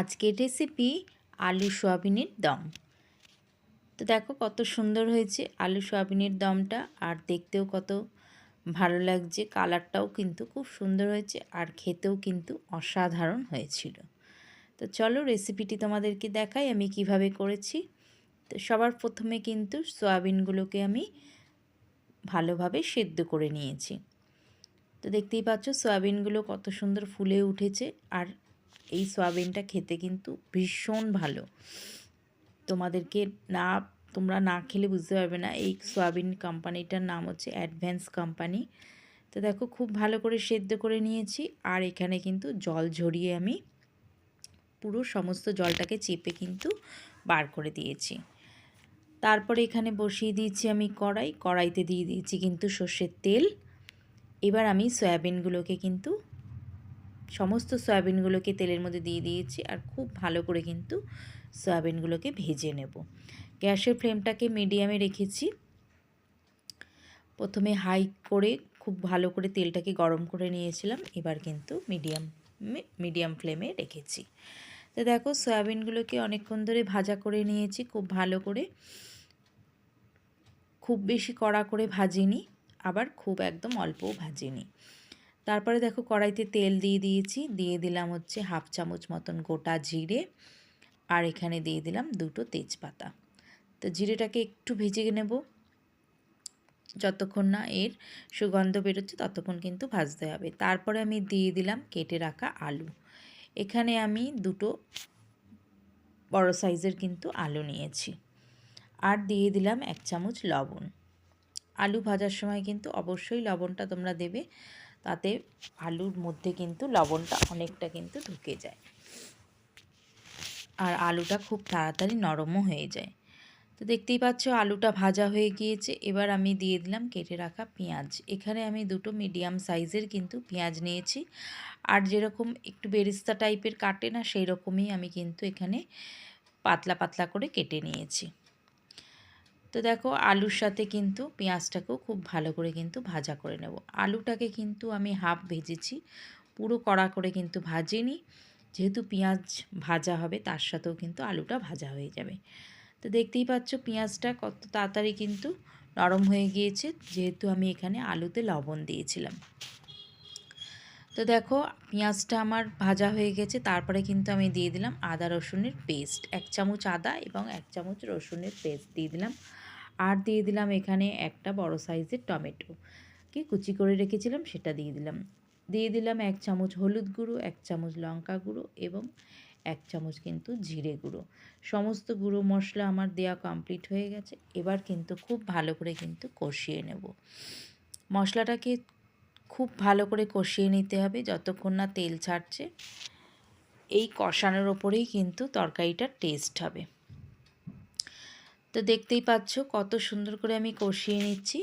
আজকের রেসিপি আলু সোয়াবিনের দম। তো দেখো কত সুন্দর হয়েছে আলু সোয়াবিনের দমটা, আর দেখতেও কত ভালো লাগছে কালারটাও কিন্তু খুব সুন্দর হয়েছে, আর খেতেও কিন্তু অসাধারণ হয়েছিল। তো চলো রেসিপিটি তোমাদেরকে দেখাই আমি কীভাবে করেছি। তো সবার প্রথমে কিন্তু সয়াবিনগুলোকে আমি ভালোভাবে সেদ্ধ করে নিয়েছি। তো দেখতেই পাচ্ছ সয়াবিনগুলো কত সুন্দর ফুলে উঠেছে, আর এই সয়াবিনটা খেতে কিন্তু ভীষণ ভালো। তোমাদেরকে না, তোমরা না খেলে বুঝতে পারবে না, এই সয়াবিন কোম্পানিটার নাম হচ্ছে অ্যাডভ্যান্স কোম্পানি। তো দেখো, খুব ভালো করে সেদ্ধ করে নিয়েছি আর এখানে কিন্তু জল ঝরিয়ে আমি পুরো সমস্ত জলটাকে চেপে কিন্তু বার করে দিয়েছি। তারপরে এখানে বসিয়ে দিয়েছি আমি কড়াই, কড়াইতে দিয়ে দিয়েছি কিন্তু সর্ষের তেল। এবার আমি সয়াবিনগুলোকে কিন্তু সমস্ত সয়াবিনগুলোকে তেলের মধ্যে দিয়ে দিয়েছি আর খুব ভালো করে কিন্তু সয়াবিনগুলোকে ভেজে নেব। গ্যাসের ফ্লেমটাকে মিডিয়ামে রেখেছি। প্রথমে হাই করে খুব ভালো করে তেলটাকে গরম করে নিয়েছিলাম, এবার কিন্তু মিডিয়াম মিডিয়াম ফ্লেমে রেখেছি। তো দেখো সয়াবিনগুলোকে অনেকক্ষণ ধরে ভাজা করে নিয়েছি, খুব ভালো করে। খুব বেশি কড়া করে ভাজিনি, আবার খুব একদম অল্পও ভাজিনি। তারপরে দেখো কড়াইতে তেল দিয়ে দিয়েছি। দিয়ে দিলাম হচ্ছে হাফ চামচ মতন গোটা জিরে। আর এখানে দিয়ে দিলাম দুটো তেজপাতা। তো জিরেটাকে একটু ভেজে নেব। যতক্ষণ না এর সুগন্ধ বেরোচ্ছে ততক্ষণ কিন্তু ভাজতে হবে। তারপরে আমি দিয়ে দিলাম কেটে রাখা আলু। এখানে আমি দুটো বড় সাইজের কিন্তু আলু নিয়েছি। আর দিয়ে দিলাম এক চামচ লবণ। আলু ভাজার সময় কিন্তু অবশ্যই লবণটা তোমরা দেবে। তাতে আলুর মধ্যে কিন্তু লবণটা অনেকটা কিন্তু ঢুকে যায়। আর আলুটা খুব তাড়াতাড়ি নরমও হয়ে যায়। তো দেখতেই পাচ্ছ আলুটা ভাজা হয়ে গিয়েছে। এবার আমি দিয়ে দিলাম কেটে রাখা পেঁয়াজ। এখানে আমি দুটো মিডিয়াম সাইজের কিন্তু পেঁয়াজ নিয়েছি। আর যেরকম একটু বেরিস্তা টাইপের কাটে না সেই রকমই আমি কিন্তু এখানে পাতলা পাতলা করে কেটে নিয়েছি। তো দেখো আলুর সাথে কিন্তু পেঁয়াজটাকেও খুব ভালো করে কিন্তু ভাজা করে নেব। আলুটাকে কিন্তু আমি হাফ ভেজেছি, পুরো কড়া করে কিন্তু ভাজিনি। যেহেতু পেঁয়াজ ভাজা হবে, তার সাথেও কিন্তু আলুটা ভাজা হয়ে যাবে। তো দেখতেই পাচ্ছ পেঁয়াজটা কত তাড়াতাড়ি কিন্তু নরম হয়ে গিয়েছে, যেহেতু আমি এখানে আলুতে লবণ দিয়েছিলাম। তো দেখো পেঁয়াজটা আমার ভাজা হয়ে গেছে, তারপরে কিন্তু আমি দিয়ে দিলাম আদা রসুনের পেস্ট। এক চামচ আদা এবং এক চামচ রসুনের পেস্ট দিয়ে দিলাম। আর দিয়ে দিলাম এখানে একটা বড় সাইজের টমেটো। কি কুচি করে রেখেছিলাম সেটা দিয়ে দিলাম। দিয়ে দিলাম এক চামচ হলুদ গুঁড়ো, এক চামচ লঙ্কা গুঁড়ো এবং এক চামচ কিন্তু জিরে গুঁড়ো। সমস্ত গুঁড়ো মশলা আমার দেওয়া কমপ্লিট হয়ে গেছে। এবার কিন্তু খুব ভালো করে কিন্তু কষিয়ে নেব। মশলাটাকে খুব ভালো করে কষিয়ে নিতে হবে যতক্ষণ না তেল ছাড়ছে। এই কষানোর ওপরেই কিন্তু তরকারিটার টেস্ট হবে। তো দেখতেই পাচ্ছ কত সুন্দর করে আমি কষিয়ে নিচ্ছি।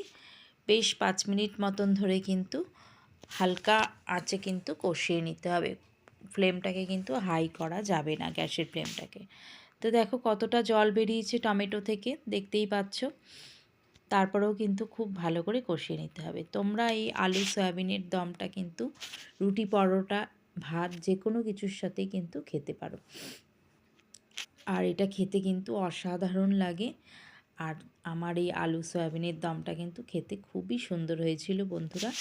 বেশ পাঁচ মিনিট মতন ধরে কিন্তু হালকা আঁচে কিন্তু কষিয়ে নিতে হবে। ফ্লেমটাকে কিন্তু হাই করা যাবে না গ্যাসের ফ্লেমটাকে। তো দেখো কতটা জল বেরিয়েছে টমেটো থেকে, দেখতেই পাচ্ছ। তারপরেও কিন্তু খুব ভালো করে কষিয়ে নিতে হবে। তোমরা এই আলু সয়াবিনের দমটা কিন্তু রুটি পরোটা, ভাত যে কোনো কিছুর সাথেই কিন্তু খেতে পারো। আর এটা খেতে কিন্তু অসাধারণ লাগে। আর আমার এই আলু সয়াবিনের দমটা কিন্তু খেতে খুবই সুন্দর হয়েছিল বন্ধুরা।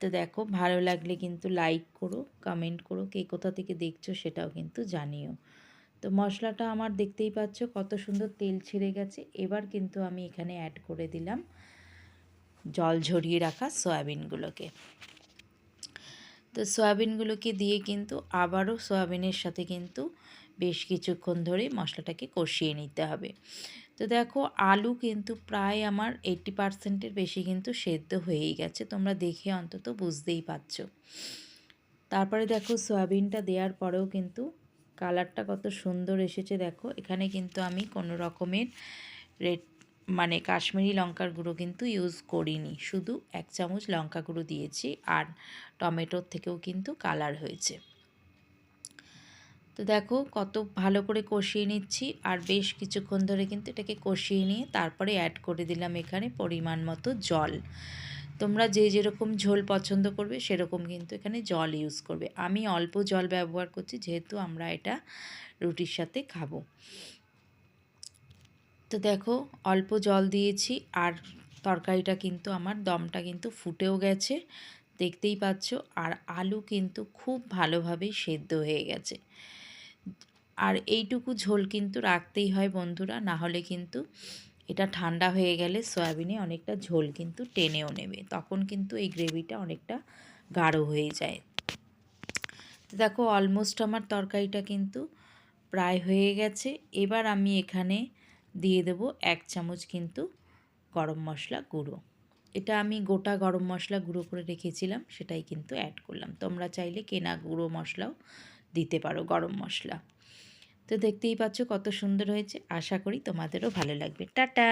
তো দেখো, ভালো লাগলে কিন্তু লাইক করো কমেন্ট করো, কে কোথা থেকে দেখছ সেটাও কিন্তু জানিও। তো মশলাটা আমার দেখতেই পাচ্ছ, কত সুন্দর তেল ছেড়ে গেছে। এবার কিন্তু আমি এখানে অ্যাড করে দিলাম জল ঝরিয়ে রাখা সয়াবিনগুলোকে। তো সয়াবিনগুলোকে দিয়ে কিন্তু আবারও সয়াবিনের সাথে কিন্তু বেশ কিছুক্ষণ ধরে মশলাটাকে কষিয়ে নিতে হবে। তো দেখো, আলু কিন্তু প্রায় আমার এইটটি পারসেন্টের বেশি কিন্তু সেদ্ধ হয়েই গেছে। তোমরা দেখে অন্তত বুঝতেই পারছ। তারপরে দেখো, সয়াবিনটা দেওয়ার পরেও কিন্তু কালারটা কত সুন্দর এসেছে। দেখো, এখানে কিন্তু আমি কোনো রকমের রেড মানে কাশ্মীরি লঙ্কার গুঁড়ো কিন্তু ইউজ করিনি। শুধু এক চামচ লঙ্কা গুঁড়ো দিয়েছি আর টমেটোর থেকেও কিন্তু কালার হয়েছে। তো দেখো কত ভালো করে কষিয়ে নিচ্ছি আর বেশ কিছুক্ষণ ধরে কিন্তু এটাকে কষিয়ে নিয়ে তারপরে অ্যাড করে দিলাম এখানে পরিমাণ মতো জল। তোমরা যে যেরকম ঝোল পছন্দ করবে সেরকম কিন্তু এখানে জল ইউজ করবে। আমি অল্প জল ব্যবহার করছি, যেহেতু আমরা এটা রুটির সাথে খাব। তো দেখো, অল্প জল দিয়েছি আর তরকারিটা কিন্তু আমার দমটা কিন্তু ফুটেও গেছে, দেখতেই পাচ্ছ। আর আলু কিন্তু খুব ভালোভাবেই সেদ্ধ হয়ে গেছে। আর এইটুকু ঝোল কিন্তু রাখতেই হয় বন্ধুরা, না হলে কিন্তু এটা ঠান্ডা হয়ে গেলে সয়াবিনে অনেকটা ঝোল কিন্তু টেনেও নেবে, তখন কিন্তু এই গ্রেভিটা অনেকটা গাঢ় হয়ে যায়। দেখো অলমোস্ট আমার তরকারিটা কিন্তু প্রায় হয়ে গেছে। এবার আমি এখানে দিয়ে দেব এক চামচ কিন্তু গরম মশলা গুঁড়ো। এটা আমি গোটা গরম মশলা গুঁড়ো করে রেখেছিলাম, সেটাই কিন্তু অ্যাড করলাম। তোমরা চাইলে কেনা গুঁড়ো মশলাও দিতে পারো গরম মশলা। তো দেখতেই পাচ্ছ কত সুন্দর হয়েছে, আশা করি তোমাদেরও ভালো লাগবে। টাটা!